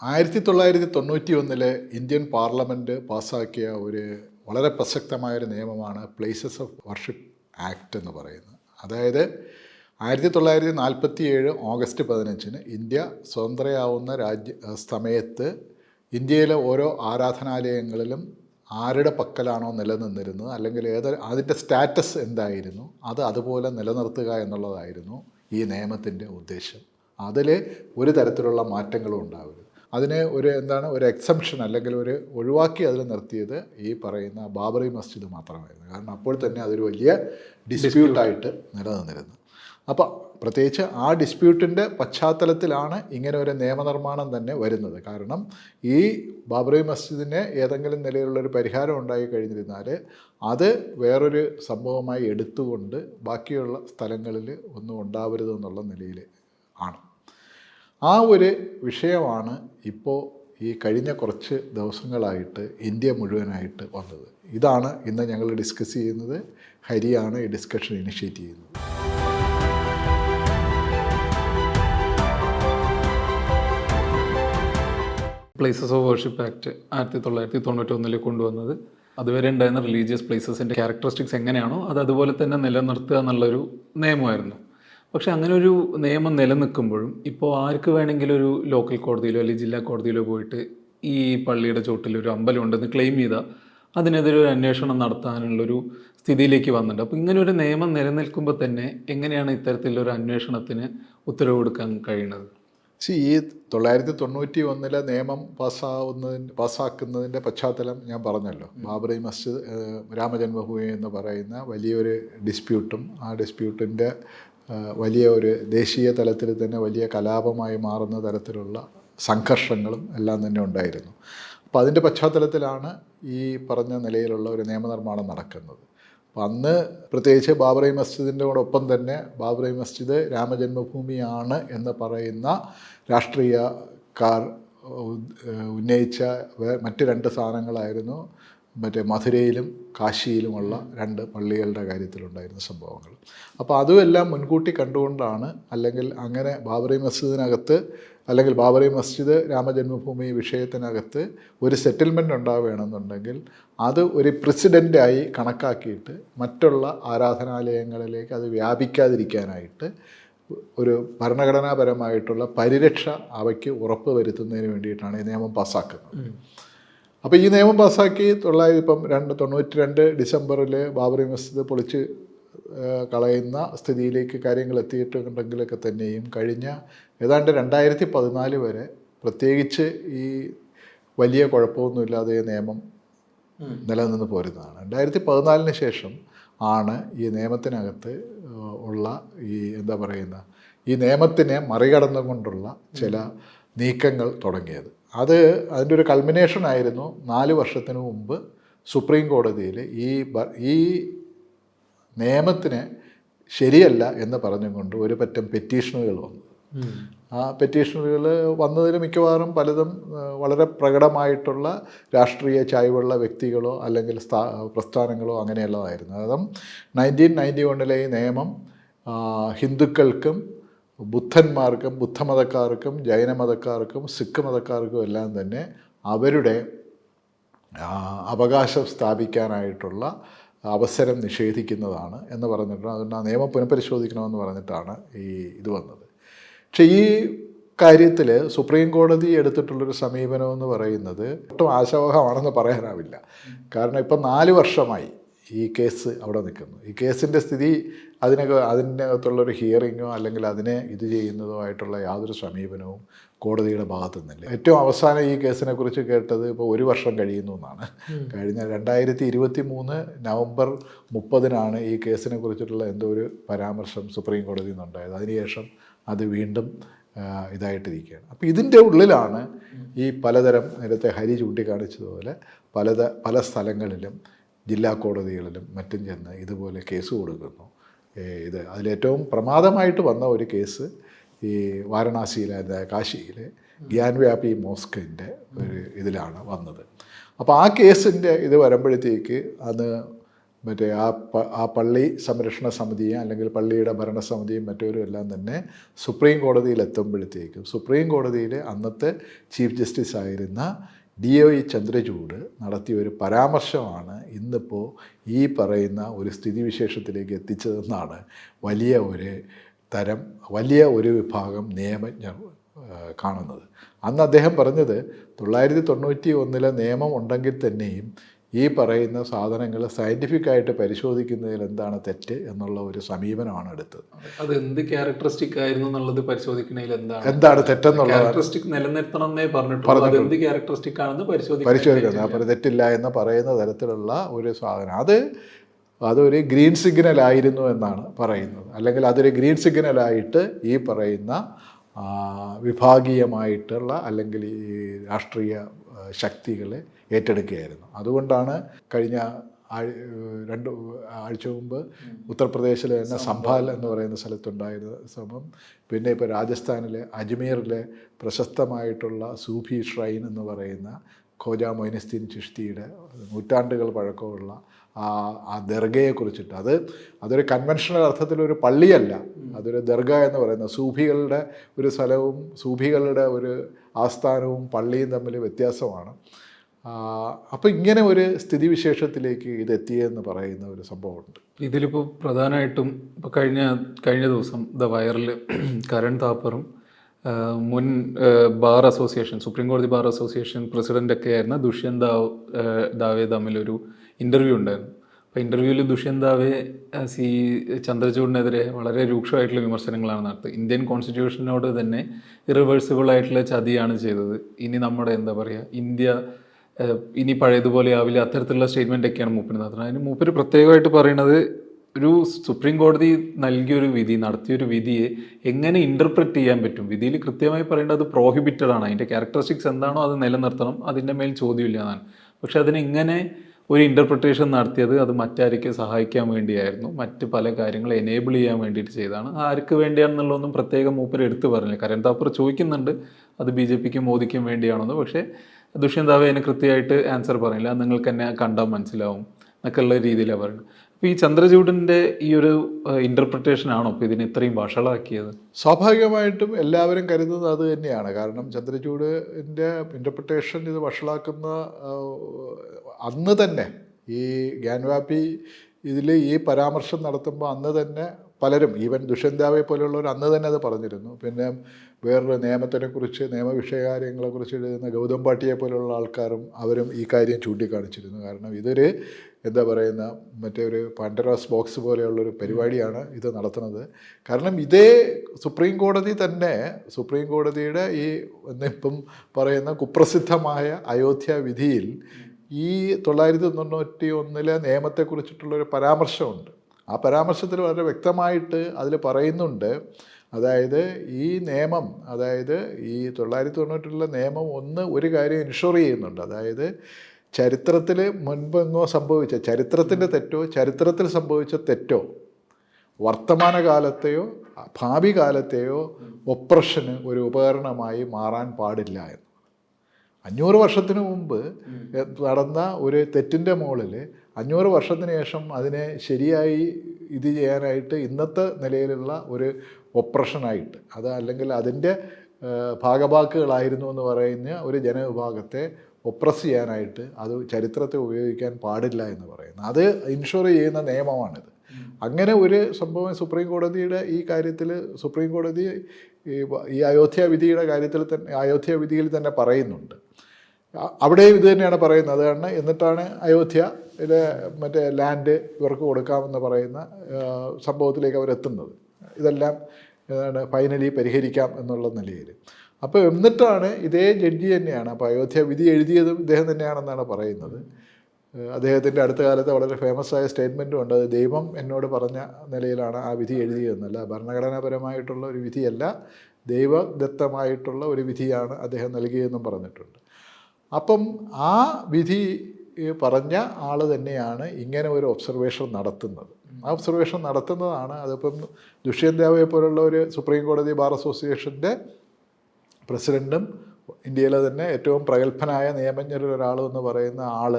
ആയിരത്തി തൊള്ളായിരത്തി തൊണ്ണൂറ്റി ഒന്നിലെ ഇന്ത്യൻ പാർലമെന്റ് പാസ്സാക്കിയ ഒരു വളരെ പ്രസക്തമായ ഒരു നിയമമാണ് പ്ലേസസ് ഓഫ് വർഷിപ്പ് ആക്ട് എന്ന് പറയുന്നത്. അതായത് ആയിരത്തി തൊള്ളായിരത്തി നാൽപ്പത്തി ഏഴ് ഓഗസ്റ്റ് പതിനഞ്ചിന് ഇന്ത്യ സ്വതന്ത്രയാവുന്ന രാജ്യ സമയത്ത് ഇന്ത്യയിലെ ഓരോ ആരാധനാലയങ്ങളിലും ആരുടെ പക്കലാണോ നിലനിന്നിരുന്നത് അല്ലെങ്കിൽ ഏത് അതിന്റെ സ്റ്റാറ്റസ് എന്തായിരുന്നു അത് അതുപോലെ നിലനിർത്തുക എന്നുള്ളതായിരുന്നു ഈ നിയമത്തിന്റെ ഉദ്ദേശം. അതിൽ ഒരു തരത്തിലുള്ള മാറ്റങ്ങളും ഉണ്ടാവരുത്. അതിന് ഒരു എന്താണ് ഒരു എക്സംഷൻ അല്ലെങ്കിൽ ഒരു ഒഴിവാക്കി അതിൽ നിർത്തിയത് ഈ പറയുന്ന ബാബറി മസ്ജിദ് മാത്രമായിരുന്നു. കാരണം അപ്പോൾ തന്നെ അതൊരു വലിയ ഡിസ്പ്യൂട്ടായിട്ട് നിലനിന്നിരുന്നു. അപ്പോൾ പ്രത്യേകിച്ച് ആ ഡിസ്പ്യൂട്ടിന്റെ പശ്ചാത്തലത്തിലാണ് ഇങ്ങനെ ഒരു നിയമനിർമ്മാണം തന്നെ വരുന്നത്. കാരണം ഈ ബാബറി മസ്ജിദിന് ഏതെങ്കിലും നിലയിലുള്ളൊരു പരിഹാരം ഉണ്ടായി കഴിഞ്ഞിരുന്നാൽ അത് വേറൊരു സംഭവമായി എടുത്തുകൊണ്ട് ബാക്കിയുള്ള സ്ഥലങ്ങളിൽ ഒന്നും ഉണ്ടാവരുതെന്നുള്ള നിലയിൽ ആണ്. ആ ഒരു വിഷയമാണ് ഇപ്പോൾ ഈ കഴിഞ്ഞ കുറച്ച് ദിവസങ്ങളായിട്ട് ഇന്ത്യ മുഴുവനായിട്ട് വന്നത്. ഇതാണ് ഇന്ന് ഞങ്ങൾ ഡിസ്കസ് ചെയ്യുന്നത്. ഹരിയാണ് ഈ ഡിസ്കഷൻ ഇനിഷ്യേറ്റ് ചെയ്യുന്നത്. പ്ലേസസ് ഓഫ് വർഷിപ്പ് ആക്ട് ആയിരത്തി തൊള്ളായിരത്തി തൊണ്ണൂറ്റൊന്നിൽ കൊണ്ടുവന്നത്. അതുവരെ ഉണ്ടായിരുന്ന റിലീജിയസ് പ്ലേസസിന്റെ ക്യാരക്ടറിസ്റ്റിക്സ് എങ്ങനെയാണോ അത് അതുപോലെ തന്നെ നിലനിർത്തുക എന്നുള്ളൊരു നിയമമായിരുന്നു. പക്ഷെ അങ്ങനെ ഒരു നിയമം നിലനിൽക്കുമ്പോഴും ഇപ്പോൾ ആർക്ക് വേണമെങ്കിലും ഒരു ലോക്കൽ കോടതിയിലോ അല്ലെങ്കിൽ ജില്ലാ കോടതിയിലോ പോയിട്ട് ഈ പള്ളിയുടെ ചോട്ടിൽ ഒരു അമ്പലം ഉണ്ടെന്ന് ക്ലെയിം ചെയ്താൽ അതിനെതിരെ ഒരു അന്വേഷണം നടത്താനുള്ളൊരു സ്ഥിതിയിലേക്ക് വന്നിട്ടുണ്ട്. അപ്പോൾ ഇങ്ങനെ ഒരു നിയമം നിലനിൽക്കുമ്പോൾ തന്നെ എങ്ങനെയാണ് ഇത്തരത്തിലൊരു അന്വേഷണത്തിന് ഉത്തരവ് കൊടുക്കാൻ കഴിയുന്നത്? സി ഈ തൊള്ളായിരത്തി തൊണ്ണൂറ്റി ഒന്നിലെ നിയമം പാസ്സാവുന്നതിന്റെ പാസ്സാക്കുന്നതിന്റെ പശ്ചാത്തലം ഞാൻ പറഞ്ഞല്ലോ. ബാബറി മസ്ജിദ് രാമജന്മഭൂമി എന്ന് പറയുന്ന വലിയൊരു ഡിസ്പ്യൂട്ടും ആ ഡിസ്പ്യൂട്ടിന്റെ വലിയ ഒരു ദേശീയ തലത്തിൽ തന്നെ വലിയ കലാപമായി മാറുന്ന തരത്തിലുള്ള സംഘർഷങ്ങളും എല്ലാം തന്നെ ഉണ്ടായിരുന്നു. അപ്പോൾ അതിന്റെ പശ്ചാത്തലത്തിലാണ് ഈ പറഞ്ഞ നിലയിലുള്ള ഒരു നിയമനിർമ്മാണം നടക്കുന്നത്. അപ്പം അന്ന് പ്രത്യേകിച്ച് ബാബറി മസ്ജിദിന്റെ ഒപ്പം തന്നെ ബാബറി മസ്ജിദ് രാമജന്മഭൂമിയാണ് എന്ന് പറയുന്ന രാഷ്ട്രീയക്കാർ ഉന്നയിച്ച മറ്റ് രണ്ട് സാധനങ്ങളായിരുന്നു മറ്റേ മധുരയിലും കാശിയിലുമുള്ള രണ്ട് പള്ളികളുടെ കാര്യത്തിലുണ്ടായിരുന്ന സംഭവങ്ങൾ. അപ്പോൾ അതുമെല്ലാം മുൻകൂട്ടി കണ്ടുകൊണ്ടാണ് അല്ലെങ്കിൽ അങ്ങനെ ബാബറി മസ്ജിദിനകത്ത് അല്ലെങ്കിൽ ബാബറി മസ്ജിദ് രാമജന്മഭൂമി വിഷയത്തിനകത്ത് ഒരു സെറ്റിൽമെന്റ് ഉണ്ടാവുകയാണെന്നുണ്ടെങ്കിൽ അത് ഒരു പ്രസിഡന്റായി കണക്കാക്കിയിട്ട് മറ്റുള്ള ആരാധനാലയങ്ങളിലേക്ക് അത് വ്യാപിക്കാതിരിക്കാനായിട്ട് ഒരു ഭരണഘടനാപരമായിട്ടുള്ള പരിരക്ഷ അവയ്ക്ക് ഉറപ്പ് വരുത്തുന്നതിന് വേണ്ടിയിട്ടാണ് ഈ നിയമം പാസ്സാക്കുന്നത് അപ്പോൾ ഈ നിയമം പാസ്സാക്കി തൊള്ളായിരത്തി ഇപ്പം രണ്ട് തൊണ്ണൂറ്റി രണ്ട് ഡിസംബറിൽ ബാബറി മസ്ജിദ് പൊളിച്ച് കളയുന്ന സ്ഥിതിയിലേക്ക് കാര്യങ്ങൾ എത്തിയിട്ടുണ്ടെങ്കിലൊക്കെ തന്നെയും കഴിഞ്ഞ ഏതാണ്ട് രണ്ടായിരത്തി പതിനാല് വരെ പ്രത്യേകിച്ച് ഈ വലിയ കുഴപ്പമൊന്നുമില്ലാതെ ഈ നിയമം നിലനിന്ന് പോരുന്നതാണ്. രണ്ടായിരത്തി പതിനാലിന് ശേഷം ആണ് ഈ നിയമത്തിനകത്ത് ഉള്ള ഈ എന്താ പറയുന്ന ഈ നിയമത്തിനെ മറികടന്നുകൊണ്ടുള്ള ചില നീക്കങ്ങൾ തുടങ്ങിയത്. അത് അതിന്റെ ഒരു കൾമിനേഷൻ ആയിരുന്നു നാല് വർഷത്തിന് മുമ്പ് സുപ്രീം കോടതിയിൽ ഈ ഈ നിയമത്തിന് ശരിയല്ല എന്ന് പറഞ്ഞുകൊണ്ട് ഒരു പറ്റം പെറ്റീഷനുകൾ വന്നു. ആ പെറ്റീഷനുകൾ വന്നതിൽ മിക്കവാറും പലതും വളരെ പ്രകടമായിട്ടുള്ള രാഷ്ട്രീയ ചായ്വുള്ള വ്യക്തികളോ അല്ലെങ്കിൽ സ്ഥാ പ്രസ്ഥാനങ്ങളോ അങ്ങനെയുള്ളതായിരുന്നു. അതും നയന്റീൻ നയന്റി വണ്ണിലെ ഈ നിയമം ഹിന്ദുക്കൾക്കും ബുദ്ധന്മാർക്കും ബുദ്ധമതക്കാർക്കും ജൈനമതക്കാർക്കും സിഖ് മതക്കാർക്കും എല്ലാം തന്നെ അവരുടെ അവകാശം സ്ഥാപിക്കാനായിട്ടുള്ള അവസരം നിഷേധിക്കുന്നതാണ് എന്ന് പറഞ്ഞിട്ടാണ് അതുകൊണ്ട് ആ നിയമം പുനഃപരിശോധിക്കണമെന്ന് പറഞ്ഞിട്ടാണ് ഈ ഇത് വന്നത്. പക്ഷേ ഈ കാര്യത്തിൽ സുപ്രീം കോടതി എടുത്തിട്ടുള്ളൊരു സമീപനം എന്ന് പറയുന്നത് ഒട്ടും ആശാവഹമാണെന്ന് പറയാനാവില്ല. കാരണം ഇപ്പം നാല് വർഷമായി ഈ കേസ് അവിടെ നിൽക്കുന്നു. ഈ കേസിന്റെ സ്ഥിതി അതിനക അതിനകത്തുള്ളൊരു ഹിയറിങ്ങോ അല്ലെങ്കിൽ അതിനെ ഇത് ചെയ്യുന്നതോ ആയിട്ടുള്ള യാതൊരു സമീപനവും കോടതിയുടെ ഭാഗത്തു നിന്നില്ല ഏറ്റവും അവസാനം ഈ കേസിനെ കുറിച്ച് കേട്ടത് ഇപ്പോൾ ഒരു വർഷം കഴിയുന്നു എന്നാണ്. കഴിഞ്ഞ രണ്ടായിരത്തി ഇരുപത്തി മൂന്ന് നവംബർ മുപ്പതിനാണ് ഈ കേസിനെ കുറിച്ചിട്ടുള്ള എന്തോ ഒരു പരാമർശം സുപ്രീം കോടതിയിൽ നിന്നുണ്ടായത് അതിനുശേഷം അത് വീണ്ടും ഇതായിട്ടിരിക്കുകയാണ്. അപ്പോൾ ഇതിന്റെ ഉള്ളിലാണ് ഈ പലതരം നേരത്തെ ഹരി ചൂണ്ടിക്കാണിച്ചതുപോലെ പലത പല സ്ഥലങ്ങളിലും ജില്ലാ കോടതികളിലും മറ്റും ചെന്ന് ഇതുപോലെ കേസ് കൊടുക്കുന്നു. ഇത് അതിലേറ്റവും പ്രമാദമായിട്ട് വന്ന ഒരു കേസ് ഈ വാരണാസിയിലെ കാശിയിലെ ഗ്യാൻവ്യാപി മോസ്കിന്റെ ഒരു ഇതിലാണ് വന്നത്. അപ്പോൾ ആ കേസിന്റെ ഇത് വരുമ്പോഴത്തേക്ക് അത് മറ്റേ ആ ആ പള്ളി സംരക്ഷണ സമിതിയും അല്ലെങ്കിൽ പള്ളിയുടെ ഭരണസമിതിയും മറ്റവരും എല്ലാം തന്നെ സുപ്രീം കോടതിയിൽ എത്തുമ്പോഴത്തേക്കും സുപ്രീം കോടതിയിൽ അന്നത്തെ ചീഫ് ജസ്റ്റിസ് ആയിരുന്ന ഡി ഒ ഇ ചന്ദ്രചൂഡ് നടത്തിയ ഒരു പരാമർശമാണ് ഇന്നിപ്പോൾ ഈ പറയുന്ന ഒരു സ്ഥിതിവിശേഷത്തിലേക്ക് എത്തിച്ചതെന്നാണ് വലിയ ഒരു തരം വലിയ ഒരു വിഭാഗം നിയമജ്ഞർ കാണുന്നത്. അന്ന് അദ്ദേഹം പറഞ്ഞത് തൊള്ളായിരത്തി തൊണ്ണൂറ്റി ഒന്നിലെ നിയമം ഉണ്ടെങ്കിൽ തന്നെയും ഈ പറയുന്ന സാധനങ്ങൾ സയന്റിഫിക്കായിട്ട് പരിശോധിക്കുന്നതിൽ എന്താണ് തെറ്റ് എന്നുള്ള ഒരു സമീപനമാണ് എടുത്തത് അത് എന്ത് ക്യാരക്ടറിസ്റ്റിക് ആയിരുന്നു എന്നുള്ളത് പരിശോധിക്കണതിൽ എന്താണ്? എന്താണ് തെറ്റെന്നുള്ള ക്യാരക്ടറിസ്റ്റിക് നിലനിർത്തണം എന്നേ പറഞ്ഞിട്ടുള്ളൂ. അത് എന്ത് ക്യാരക്ടറിസ്റ്റിക് ആണെന്ന് പരിശോധിക്കാൻ പരിശോധിക്കുന്നത് അപ്പോൾ തെറ്റില്ല എന്ന് പറയുന്ന തരത്തിലുള്ള ഒരു സാധനം. അത് അതൊരു ഗ്രീൻ സിഗ്നൽ ആയിരുന്നു എന്നാണ് പറയുന്നത്. അല്ലെങ്കിൽ അതൊരു ഗ്രീൻ സിഗ്നലായിട്ട് ഈ പറയുന്ന വിഭാഗീയമായിട്ടുള്ള അല്ലെങ്കിൽ ഈ രാഷ്ട്രീയ ശക്തികളെ ഏറ്റെടുക്കുകയായിരുന്നു. അതുകൊണ്ടാണ് കഴിഞ്ഞ രണ്ട് ആഴ്ച മുമ്പ് ഉത്തർപ്രദേശിലെ തന്നെ സംഭാൽ എന്ന് പറയുന്ന സ്ഥലത്തുണ്ടായിരുന്ന ശ്രമം പിന്നെ ഇപ്പോൾ രാജസ്ഥാനിലെ അജ്മീറിലെ പ്രശസ്തമായിട്ടുള്ള സൂഫി ഷ്രൈൻ എന്ന് പറയുന്ന ഖോജ മൊയിനുദ്ദീൻ ചിഷ്തിയുടെ നൂറ്റാണ്ടുകൾ പഴക്കമുള്ള ആ ആ ദർഗയെ കുറിച്ചിട്ട്. അത് അതൊരു കൺവെൻഷണൽ അർത്ഥത്തിലൊരു പള്ളിയല്ല. അതൊരു ദർഗ എന്ന് പറയുന്ന സൂഫികളുടെ ഒരു സ്ഥലവും സൂഫികളുടെ ഒരു ആസ്ഥാനവും പള്ളിയും തമ്മിൽ വ്യത്യാസമാണ്. അപ്പോൾ ഇങ്ങനെ ഒരു സ്ഥിതിവിശേഷത്തിലേക്ക് ഇത് എത്തിയെന്ന് പറയുന്ന ഒരു സംഭവമുണ്ട്. ഇതിലിപ്പോൾ പ്രധാനമായിട്ടും ഇപ്പോൾ കഴിഞ്ഞ കഴിഞ്ഞ ദിവസം ദ വയറിൽ കരൺ താപ്പറും മുൻ ബാർ അസോസിയേഷൻ സുപ്രീം കോടതി ബാർ അസോസിയേഷൻ പ്രസിഡന്റൊക്കെ ആയിരുന്ന ദുഷ്യന്ത ദാവേ തമ്മിലൊരു ഇന്റർവ്യൂ ഉണ്ടായിരുന്നു. അപ്പോൾ ഇന്റർവ്യൂവിൽ ദുഷ്യന്ത ദാവേ സി ചന്ദ്രചൂഡിനെതിരെ വളരെ രൂക്ഷമായിട്ടുള്ള വിമർശനങ്ങളാണ് നടത്തുന്നത് ഇന്ത്യൻ കോൺസ്റ്റിറ്റ്യൂഷനോട് തന്നെ ഇറിവേഴ്സിബിൾ ആയിട്ടുള്ള ചതിയാണ് ചെയ്തത്. ഇനി നമ്മുടെ എന്താ പറയുക ഇന്ത്യ ഇനി പഴയതുപോലെ ആവില്ല. അത്തരത്തിലുള്ള സ്റ്റേറ്റ്മെന്റ് ഒക്കെയാണ് മൂപ്പര് നടത്തുന്നത്. അതിന് മൂപ്പര് പ്രത്യേകമായിട്ട് പറയുന്നത് ഒരു സുപ്രീം കോടതി നൽകിയൊരു വിധി നടത്തിയൊരു വിധിയെ എങ്ങനെ ഇന്റർപ്രറ്റ് ചെയ്യാൻ പറ്റും? വിധിയിൽ കൃത്യമായി പറയേണ്ടത് അത് പ്രോഹിബിറ്റഡ് ആണ്. അതിന്റെ ക്യാരക്ടറിസ്റ്റിക്സ് എന്താണോ അത് നിലനിർത്തണം. അതിന്റെ മേൽ ചോദ്യമില്ല എന്നാണ്. പക്ഷെ അതിനെങ്ങനെ ഒരു ഇന്റർപ്രിട്ടേഷൻ നടത്തിയത് അത് മറ്റാർക്ക് സഹായിക്കാൻ വേണ്ടിയായിരുന്നു. മറ്റ് പല കാര്യങ്ങൾ എനേബിൾ ചെയ്യാൻ വേണ്ടിയിട്ട് ചെയ്തതാണ്. ആർക്ക് വേണ്ടിയാണെന്നുള്ളതൊന്നും പ്രത്യേകം മൂപ്പര് എടുത്തു പറഞ്ഞില്ല. കരൺ താപ്പർ ചോദിക്കുന്നുണ്ട്. അത് ബി ജെ പിക്കും മോദിക്കും വേണ്ടിയാണെന്ന്. പക്ഷേ ദുഷ്യന്താവ് അതിന് കൃത്യമായിട്ട് ആൻസർ പറയില്ല നിങ്ങൾക്ക് തന്നെ കണ്ടാൽ മനസ്സിലാവും. എന്നൊക്കെയുള്ള രീതിയിലാണ് പറയുന്നത്. അപ്പോൾ ഈ ചന്ദ്രചൂഡിന്റെ ഈ ഒരു ഇന്റർപ്രിട്ടേഷൻ ആണോ ഇപ്പോൾ ഇതിനെ ഇത്രയും വഷളാക്കിയത്? സ്വാഭാവികമായിട്ടും എല്ലാവരും കരുതുന്നത് അത് തന്നെയാണ്. കാരണം ചന്ദ്രചൂഡിന്റെ ഇന്റർപ്രിട്ടേഷൻ ഇത് വഷളാക്കുന്ന അന്ന് തന്നെ ഈ ഗ്യാൻവാപ്പി ഇതിൽ ഈ പരാമർശം നടത്തുമ്പോൾ അന്ന് തന്നെ പലരും ഈവൻ ദുഷ്യന്താവെ പോലെയുള്ളവർ അന്ന് തന്നെ അത് പറഞ്ഞിരുന്നു. പിന്നെ വേറൊരു നിയമത്തിനെക്കുറിച്ച് നിയമവിഷയകാര്യങ്ങളെക്കുറിച്ച് എഴുതുന്ന ഗൗതം പാട്ടിയെ പോലുള്ള ആൾക്കാരും അവരും ഈ കാര്യം ചൂണ്ടിക്കാണിച്ചിരുന്നു. കാരണം ഇതൊരു എന്താ പറയുന്ന മറ്റേ ഒരു പാൻഡറാസ് ബോക്സ് പോലെയുള്ളൊരു പരിപാടിയാണ് ഇത് നടത്തുന്നത്. കാരണം ഇതേ സുപ്രീം കോടതി തന്നെ സുപ്രീം കോടതിയുടെ ഈ ഇപ്പം പറയുന്ന കുപ്രസിദ്ധമായ അയോധ്യ വിധിയിൽ ഈ തൊള്ളായിരത്തി തൊണ്ണൂറ്റി ഒന്നിലെ നിയമത്തെക്കുറിച്ചിട്ടുള്ളൊരു പരാമർശമുണ്ട്. ആ പരാമർശത്തിൽ വളരെ വ്യക്തമായിട്ട് അതിൽ പറയുന്നുണ്ട് അതായത് ഈ നിയമം അതായത് ഈ തൊള്ളായിരത്തി തൊണ്ണൂറ്റിലെ നിയമം ഒന്ന് ഒരു കാര്യം ഇൻഷുർ ചെയ്യുന്നുണ്ട്. അതായത് ചരിത്രത്തിൽ മുൻപെങ്ങോ സംഭവിച്ച ചരിത്രത്തിന്റെ തെറ്റോ ചരിത്രത്തിൽ സംഭവിച്ച തെറ്റോ വർത്തമാനകാലത്തെയോ ഭാവി കാലത്തെയോ ഒപ്രഷന് ഒരു ഉപകരണമായി മാറാൻ പാടില്ല എന്ന്. അഞ്ഞൂറ് വർഷത്തിന് മുമ്പ് നടന്ന ഒരു തെറ്റിന്റെ മുകളിൽ അഞ്ഞൂറ് വർഷത്തിന് ശേഷം അതിനെ ശരിയായി ഇത് ചെയ്യാനായിട്ട് ഇന്നത്തെ നിലയിലുള്ള ഒരു ഒപ്രഷനായിട്ട് അത് അല്ലെങ്കിൽ അതിന്റെ ഭാഗവാക്കുകളായിരുന്നു എന്ന് പറയുന്ന ഒരു ജനവിഭാഗത്തെ ഒപ്രസ് ചെയ്യാനായിട്ട് അത് ചരിത്രത്തെ ഉപയോഗിക്കാൻ പാടില്ല എന്ന് പറയുന്നത് അത് ഇൻഷുർ ചെയ്യുന്ന നിയമമാണിത്. അങ്ങനെ ഒരു സംഭവം സുപ്രീം കോടതിയുടെ ഈ കാര്യത്തിൽ സുപ്രീം കോടതി ഈ അയോധ്യ വിധിയുടെ കാര്യത്തിൽ തന്നെ അയോധ്യ വിധിയിൽ തന്നെ പറയുന്നുണ്ട്. അവിടെയും ഇത് തന്നെയാണ് പറയുന്നത്. കാരണം എന്നിട്ടാണ് അയോധ്യയിലെ മറ്റേ ലാൻഡ് ഇവർക്ക് കൊടുക്കാമെന്ന് പറയുന്ന സംഭവത്തിലേക്ക് അവരെത്തുന്നത്. ഇതെല്ലാം ഏതാണ് ഫൈനലി പരിഹരിക്കാം എന്നുള്ള നിലയിൽ. അപ്പോൾ എന്നിട്ടാണ് ഇതേ ജഡ്ജി തന്നെയാണ് അപ്പോൾ അയോധ്യ വിധി എഴുതിയതും ഇദ്ദേഹം തന്നെയാണെന്നാണ് പറയുന്നത്. അദ്ദേഹത്തിന്റെ അടുത്ത കാലത്ത് വളരെ ഫേമസ് ആയ സ്റ്റേറ്റ്മെന്റും ഉണ്ട്. അത് ദൈവം എന്നോട് പറഞ്ഞ നിലയിലാണ് ആ വിധി എഴുതിയതെന്നല്ല. ഭരണഘടനാപരമായിട്ടുള്ള ഒരു വിധിയല്ല ദൈവദത്തമായിട്ടുള്ള ഒരു വിധിയാണ് അദ്ദേഹം നൽകിയതെന്നും പറഞ്ഞിട്ടുണ്ട്. അപ്പം ആ വിധി ഈ പറഞ്ഞ ആൾ തന്നെയാണ് ഇങ്ങനെ ഒരു ഒബ്സർവേഷൻ നടത്തുന്നത്. ആ ഒബ്സർവേഷൻ നടത്തുന്നതാണ് അതിപ്പം ദുഷ്യന്ത് ദേവയെ പോലുള്ള ഒരു സുപ്രീം കോടതി ബാർ അസോസിയേഷന്റെ പ്രസിഡന്റും ഇന്ത്യയിലെ തന്നെ ഏറ്റവും പ്രഗത്ഭനായ നിയമജ്ഞരിൽ എന്ന് പറയുന്ന ആൾ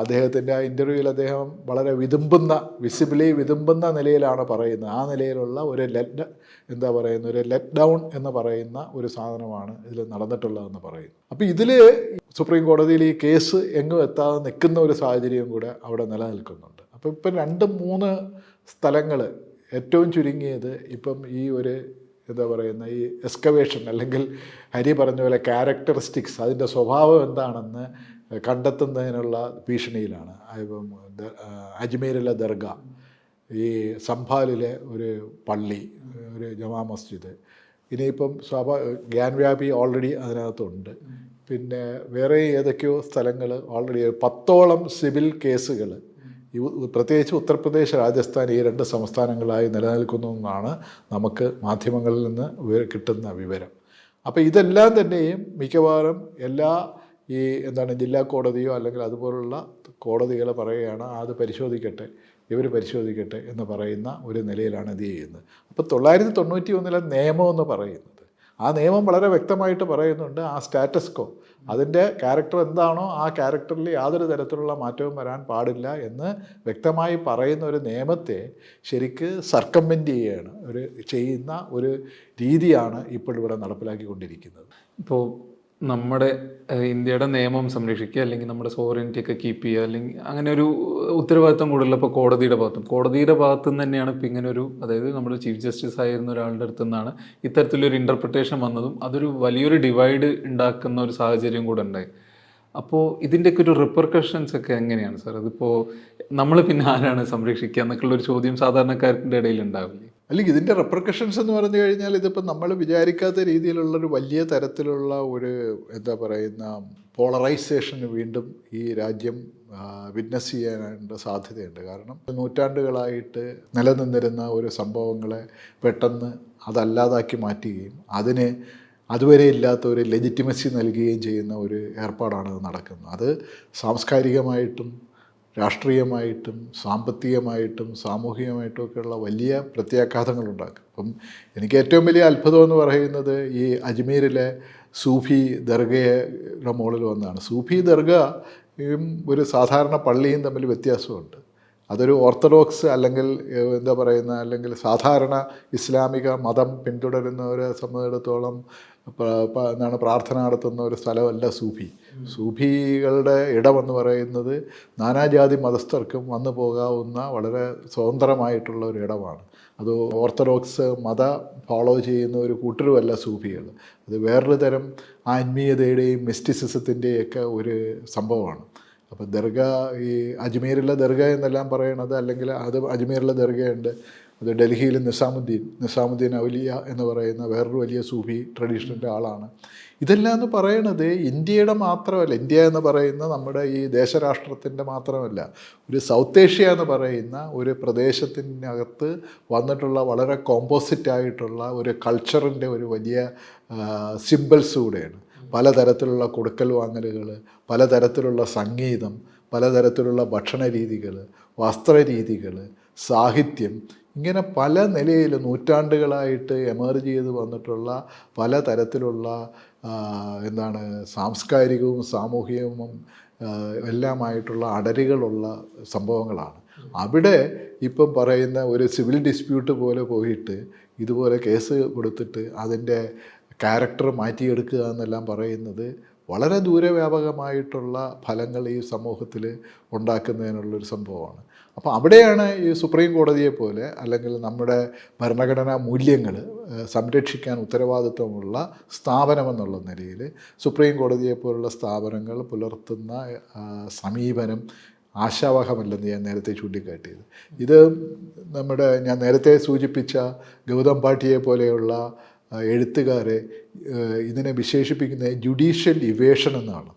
അദ്ദേഹത്തിന്റെ ആ ഇന്റർവ്യൂവിൽ അദ്ദേഹം വളരെ വിതുമ്പുന്ന വിസിബിളി വിതുമ്പുന്ന നിലയിലാണ് പറയുന്നത്. ആ നിലയിലുള്ള ഒരു ലെറ്റ് എന്താ പറയുന്ന ഒരു ലെറ്റ് ഡൗൺ എന്ന് പറയുന്ന ഒരു സാധനമാണ് ഇതിൽ നടന്നിട്ടുള്ളതെന്ന് പറയുന്നു. അപ്പോൾ ഇതിൽ സുപ്രീം കോടതിയിൽ ഈ കേസ് എങ്ങും എത്താതെ നിൽക്കുന്ന ഒരു സാഹചര്യം കൂടെ അവിടെ നിലനിൽക്കുന്നുണ്ട്. അപ്പോൾ ഇപ്പം രണ്ട് മൂന്ന് സ്ഥലങ്ങൾ ഏറ്റവും ചുരുങ്ങിയത് ഇപ്പം ഈ ഒരു എന്താ പറയുന്ന ഈ എക്സ്കവേഷൻ അല്ലെങ്കിൽ ഹരി പറഞ്ഞ പോലെ ക്യാരക്ടറിസ്റ്റിക്സ് അതിന്റെ സ്വഭാവം എന്താണെന്ന് കണ്ടെത്തുന്നതിനുള്ള ഭീഷണിയിലാണ്. ഇപ്പം അജ്മീരിലെ ദർഗ ഈ സംഭാലിലെ ഒരു പള്ളി ഒരു ജമാ മസ്ജിദ്. ഇനിയിപ്പം സ്വാഭാ ഗ്യാൻവ്യാപി ഓൾറെഡി അതിനകത്തുണ്ട്. പിന്നെ വേറെ ഏതൊക്കെയോ സ്ഥലങ്ങൾ ഓൾറെഡി പത്തോളം സിവിൽ കേസുകൾ. ഈ പ്രത്യേകിച്ച് ഉത്തർപ്രദേശ് രാജസ്ഥാൻ ഈ രണ്ട് സംസ്ഥാനങ്ങളായി നിലനിൽക്കുന്നു എന്നാണ് നമുക്ക് മാധ്യമങ്ങളിൽ നിന്ന് കിട്ടുന്ന വിവരം. അപ്പോൾ ഇതെല്ലാം തന്നെയും മിക്കവാറും എല്ലാ ഈ എന്താണ് ജില്ലാ കോടതിയോ അല്ലെങ്കിൽ അതുപോലുള്ള കോടതികൾ പറയുകയാണ് "ആ, അത് പരിശോധിക്കട്ടെ ഇവർ പരിശോധിക്കട്ടെ എന്ന് പറയുന്ന ഒരു നിലയിലാണ് ഇത് ചെയ്യുന്നത്. അപ്പോൾ തൊള്ളായിരത്തി തൊണ്ണൂറ്റി ഒന്നിലെ നിയമം എന്ന് പറയുന്നത് ആ നിയമം വളരെ വ്യക്തമായിട്ട് പറയുന്നുണ്ട് ആ സ്റ്റാറ്റസ്കോ അതിന്റെ ക്യാരക്ടർ എന്താണോ ആ ക്യാരക്ടറിൽ യാതൊരു തരത്തിലുള്ള മാറ്റവും വരാൻ പാടില്ല എന്ന് വ്യക്തമായി പറയുന്ന ഒരു നിയമത്തെ ശരിക്ക് സർക്കംവെന്റ് ചെയ്യുകയാണ് ഒരു ചെയ്യുന്ന ഒരു രീതിയാണ് ഇപ്പോൾ ഇവിടെ നടപ്പിലാക്കിക്കൊണ്ടിരിക്കുന്നത്. ഇപ്പോൾ നമ്മുടെ ഇന്ത്യയുടെ നിയമം സംരക്ഷിക്കുക അല്ലെങ്കിൽ നമ്മുടെ സോവറിനിറ്റി ഒക്കെ കീപ്പ് ചെയ്യുക അല്ലെങ്കിൽ അങ്ങനെ ഒരു ഉത്തരവാദിത്തം കൂടുതലും ഇപ്പോൾ കോടതിയുടെ ഭാഗത്തും. കോടതിയുടെ ഭാഗത്തു നിന്ന് തന്നെയാണ് ഇപ്പം ഇങ്ങനെ ഒരു അതായത് നമ്മുടെ ചീഫ് ജസ്റ്റിസ് ആയിരുന്ന ഒരാളുടെ അടുത്തു നിന്നാണ് ഇത്തരത്തിലൊരു ഇന്റർപ്രിട്ടേഷൻ വന്നതും അതൊരു വലിയൊരു ഡിവൈഡ് ഉണ്ടാക്കുന്ന ഒരു സാഹചര്യം കൂടെ ഉണ്ടായി. അപ്പോൾ ഇതിന്റെയൊക്കെ ഒരു റിപ്പർക്കഷൻസ് ഒക്കെ എങ്ങനെയാണ് സാർ? അതിപ്പോൾ നമ്മൾ പിന്നെ ആരാണ് സംരക്ഷിക്കുക എന്നൊക്കെയുള്ള ഒരു ചോദ്യം സാധാരണക്കാരുടെ ഇടയിൽ ഉണ്ടാവില്ലേ? അല്ലെങ്കിൽ ഇതിന്റെ റെപ്രക്കഷൻസ് എന്ന് പറഞ്ഞു കഴിഞ്ഞാൽ ഇതിപ്പോൾ നമ്മൾ വിചാരിക്കാത്ത രീതിയിലുള്ള ഒരു വലിയ തരത്തിലുള്ള ഒരു എന്താ പറയുന്ന പോളറൈസേഷന് വീണ്ടും ഈ രാജ്യം വിറ്റ്നസ് ചെയ്യാനായിട്ട് സാധ്യതയുണ്ട്. കാരണം നൂറ്റാണ്ടുകളായിട്ട് നിലനിന്നിരുന്ന ഒരു സംഭവങ്ങളെ പെട്ടെന്ന് അതല്ലാതാക്കി മാറ്റുകയും അതിന് അതുവരെ ഇല്ലാത്ത ഒരു ലെജിറ്റിമസി നൽകുകയും ചെയ്യുന്ന ഒരു ഏർപ്പാടാണ് നടക്കുന്നത്. അത് സാംസ്കാരികമായിട്ടും രാഷ്ട്രീയമായിട്ടും സാമ്പത്തികമായിട്ടും സാമൂഹികമായിട്ടും ഒക്കെയുള്ള വലിയ പ്രത്യാഘാതങ്ങളുണ്ടാക്കും. അപ്പം എനിക്ക് ഏറ്റവും വലിയ അത്ഭുതം എന്ന് പറയുന്നത് ഈ അജ്മീരിലെ സൂഫി ദർഗയുടെ മുകളിൽ വന്നതാണ് സൂഫി ദർഗയും ഒരു സാധാരണ പള്ളിയും തമ്മിൽ വ്യത്യാസമുണ്ട്. അതൊരു ഓർത്തഡോക്സ് അല്ലെങ്കിൽ എന്താ പറയുന്ന അല്ലെങ്കിൽ സാധാരണ ഇസ്ലാമിക മതം പിന്തുടരുന്നവരെ സംബന്ധിച്ചിടത്തോളം എന്താണ് പ്രാർത്ഥന നടത്തുന്ന ഒരു സ്ഥലമല്ല സൂഫി. സൂഫികളുടെ ഇടമെന്ന് പറയുന്നത് നാനാജാതി മതസ്ഥർക്കും വന്നു പോകാവുന്ന വളരെ സ്വതന്ത്രമായിട്ടുള്ള ഒരു ഇടമാണ്. അത് ഓർത്തഡോക്സ് മത ഫോളോ ചെയ്യുന്ന ഒരു കൂട്ടരുമല്ല സൂഫികൾ. അത് വേറൊരു തരം ആത്മീയതയുടെയും മിസ്റ്റിസിസത്തിന്റെയൊക്കെ ഒരു സംഭവമാണ്. അപ്പോൾ ദർഗ ഈ അജ്മീരിലെ ദർഗ എന്നെല്ലാം പറയണത് അല്ലെങ്കിൽ അത് അജ്മീരിലെ ദർഗയുണ്ട്. അത് ഡൽഹിയിൽ നിസാമുദ്ദീൻ നിസാമുദ്ദീൻ ഔലിയ എന്ന് പറയുന്ന വേറൊരു വലിയ സൂഫി ട്രഡീഷണലിന്റെ ആളാണ്. ഇതെല്ലാം എന്ന് പറയണത് ഇന്ത്യയുടെ മാത്രമല്ല ഇന്ത്യ എന്ന് പറയുന്ന നമ്മുടെ ഈ ദേശരാഷ്ട്രത്തിന്റെ മാത്രമല്ല ഒരു സൗത്ത് ഏഷ്യ എന്ന് പറയുന്ന ഒരു പ്രദേശത്തിനകത്ത് വന്നിട്ടുള്ള വളരെ കോമ്പോസിറ്റ് ആയിട്ടുള്ള ഒരു കൾച്ചറിന്റെ ഒരു വലിയ സിമ്പിൾസ് കൂടെയാണ്. പലതരത്തിലുള്ള കൊടുക്കൽ വാങ്ങലുകൾ പലതരത്തിലുള്ള സംഗീതം പലതരത്തിലുള്ള ഭക്ഷണ രീതികൾ വസ്ത്രരീതികൾ സാഹിത്യം ഇങ്ങനെ പല നിലയിൽ നൂറ്റാണ്ടുകളായിട്ട് എമർജ് ചെയ്ത് വന്നിട്ടുള്ള പലതരത്തിലുള്ള എന്താണ് സാംസ്കാരികവും സാമൂഹികവും എല്ലാമായിട്ടുള്ള അടരുകളുള്ള സംഭവങ്ങളാണ്. അവിടെ ഇപ്പം പറയുന്ന ഒരു സിവിൽ ഡിസ്പ്യൂട്ട് പോലെ പോയിട്ട് ഇതുപോലെ കേസ് കൊടുത്തിട്ട് അതിന്റെ ക്യാരക്ടർ മാറ്റിയെടുക്കുക എന്നെല്ലാം പറയുന്നത് വളരെ ദൂരവ്യാപകമായിട്ടുള്ള ഫലങ്ങൾ ഈ സമൂഹത്തിൽ ഉണ്ടാക്കുന്നതിനുള്ളൊരു സംഭവമാണ്. അപ്പോൾ അവിടെയാണ് ഈ സുപ്രീം കോടതിയെ പോലെ അല്ലെങ്കിൽ നമ്മുടെ ഭരണഘടനാ മൂല്യങ്ങൾ സംരക്ഷിക്കാൻ ഉത്തരവാദിത്വമുള്ള സ്ഥാപനമെന്നുള്ള നിലയിൽ സുപ്രീം കോടതിയെ പോലുള്ള സ്ഥാപനങ്ങൾ പുലർത്തുന്ന സമീപനം ആശാവഹമല്ലെന്ന് ഞാൻ നേരത്തെ ചൂണ്ടിക്കാട്ടിയത്. ഇത് നമ്മുടെ ഞാൻ നേരത്തെ സൂചിപ്പിച്ച ഗൗതം പാട്ടിയെ പോലെയുള്ള എഴുത്തുകാരെ ഇതിനെ വിശേഷിപ്പിക്കുന്നത് ജുഡീഷ്യൽ ഇവേഷൻ എന്നാണ്.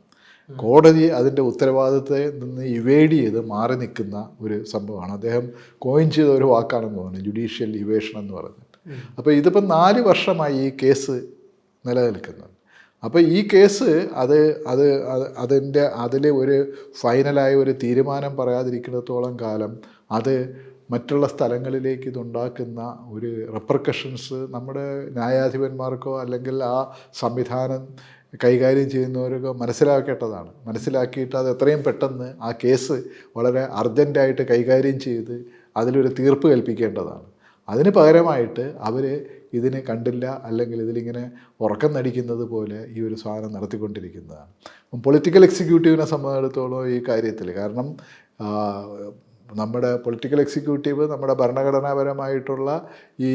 കോടതി അതിന്റെ ഉത്തരവാദിത്തത്തെ നിന്ന് ഇവേഡ് ചെയ്ത് മാറി നിൽക്കുന്ന ഒരു സംഭവമാണ്. അദ്ദേഹം കോയിൻ ചെയ്ത ഒരു വാക്കാണെന്ന് തോന്നുന്നു ജുഡീഷ്യൽ ഇവേഷൻ എന്ന് പറഞ്ഞിട്ട്. അപ്പോൾ ഇതിപ്പം നാല് വർഷമായി ഈ കേസ് നിലനിൽക്കുന്നത്. അപ്പോൾ ഈ കേസ് അത് അത് അത് അതിന്റെ അതിൽ ഒരു ഫൈനലായ ഒരു തീരുമാനം പറയാതിരിക്കുന്നിടത്തോളം കാലം അത് മറ്റുള്ള സ്ഥലങ്ങളിലേക്ക് ഇതുണ്ടാക്കുന്ന ഒരു റെപ്രക്കഷൻസ് നമ്മുടെ ന്യായാധിപന്മാർക്കോ അല്ലെങ്കിൽ ആ സംവിധാനം കൈകാര്യം ചെയ്യുന്നവരൊക്കെ മനസ്സിലാക്കേണ്ടതാണ്. മനസ്സിലാക്കിയിട്ട് അത് എത്രയും പെട്ടെന്ന് ആ കേസ് വളരെ അർജന്റായിട്ട് കൈകാര്യം ചെയ്ത് അതിലൊരു തീർപ്പ് കൽപ്പിക്കേണ്ടതാണ്. അതിന് പകരമായിട്ട് അവർ ഇതിനെ കണ്ടില്ല അല്ലെങ്കിൽ ഇതിലിങ്ങനെ ഉറക്കം നടിക്കുന്നത് പോലെ ഈ ഒരു സാധനം നടത്തിക്കൊണ്ടിരിക്കുന്നതാണ്. പൊളിറ്റിക്കൽ എക്സിക്യൂട്ടീവിനെ സംബന്ധിച്ചിടത്തോളം ഈ കാര്യത്തിൽ കാരണം നമ്മുടെ പൊളിറ്റിക്കൽ എക്സിക്യൂട്ടീവ് നമ്മുടെ ഭരണഘടനാപരമായിട്ടുള്ള ഈ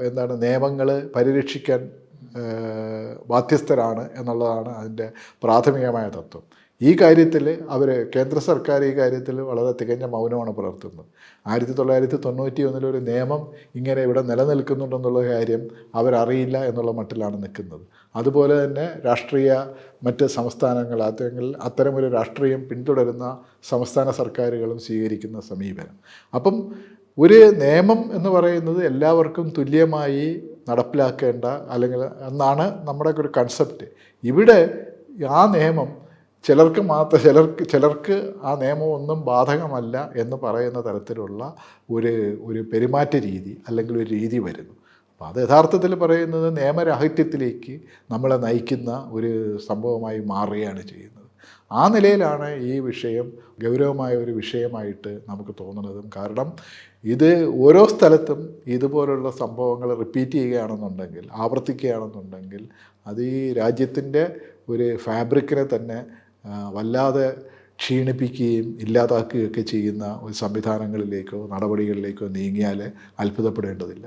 എന്താണ് നിയമങ്ങൾ പരിരക്ഷിക്കാൻ ബാധ്യസ്ഥരാണ് എന്നുള്ളതാണ് അതിന്റെ പ്രാഥമികമായ തത്വം. ഈ കാര്യത്തിൽ അവർ കേന്ദ്ര സർക്കാർ ഈ കാര്യത്തിൽ വളരെ തികഞ്ഞ മൗനമാണ് പുലർത്തുന്നത്. ആയിരത്തി തൊള്ളായിരത്തി തൊണ്ണൂറ്റി ഒന്നിലൊരു നിയമം ഇങ്ങനെ ഇവിടെ നിലനിൽക്കുന്നുണ്ടെന്നുള്ള കാര്യം അവരറിയില്ല എന്നുള്ള മട്ടിലാണ് നിൽക്കുന്നത്. അതുപോലെ തന്നെ രാഷ്ട്രീയ മറ്റ് സംസ്ഥാനങ്ങൾ അല്ലെങ്കിൽ അത്തരമൊരു രാഷ്ട്രീയം പിന്തുടരുന്ന സംസ്ഥാന സർക്കാരുകളും സ്വീകരിക്കുന്ന സമീപനം. അപ്പം ഒരു നിയമം എന്ന് പറയുന്നത് എല്ലാവർക്കും തുല്യമായി നടപ്പിലാക്കേണ്ട അല്ലെങ്കിൽ എന്നാണ് നമ്മുടെ ഒരു കൺസെപ്റ്റ് ഇവിടെ ആ നിയമം ചിലർക്ക് മാത്രം ചിലർക്ക് ചിലർക്ക് ആ നിയമം ഒന്നും ബാധകമല്ല എന്ന് പറയുന്ന തരത്തിലുള്ള ഒരു ഒരു പെരുമാറ്റ രീതി അല്ലെങ്കിൽ ഒരു രീതി വരുന്നു. അപ്പോൾ അത് യഥാർത്ഥത്തിൽ പറയുന്നത് നിയമരാഹിത്യത്തിലേക്ക് നമ്മളെ നയിക്കുന്ന ഒരു സംഭവമായി മാറുകയാണ് ചെയ്യുന്നത്. ആ നിലയിലാണ് ഈ വിഷയം ഗൗരവമായ ഒരു വിഷയമായിട്ട് നമുക്ക് തോന്നുന്നതും. കാരണം ഇത് ഓരോ സ്ഥലത്തും ഇതുപോലുള്ള സംഭവങ്ങൾ റിപ്പീറ്റ് ചെയ്യുകയാണെന്നുണ്ടെങ്കിൽ ആവർത്തിക്കുകയാണെന്നുണ്ടെങ്കിൽ അത് ഈ രാജ്യത്തിന്റെ ഒരു ഫാബ്രിക്കിനെ തന്നെ വല്ലാതെ ക്ഷീണിപ്പിക്കുകയും ഇല്ലാതാക്കുകയൊക്കെ ചെയ്യുന്ന ഒരു സംവിധാനങ്ങളിലേക്കോ നടപടികളിലേക്കോ നീങ്ങിയാൽ അത്ഭുതപ്പെടേണ്ടതില്ല.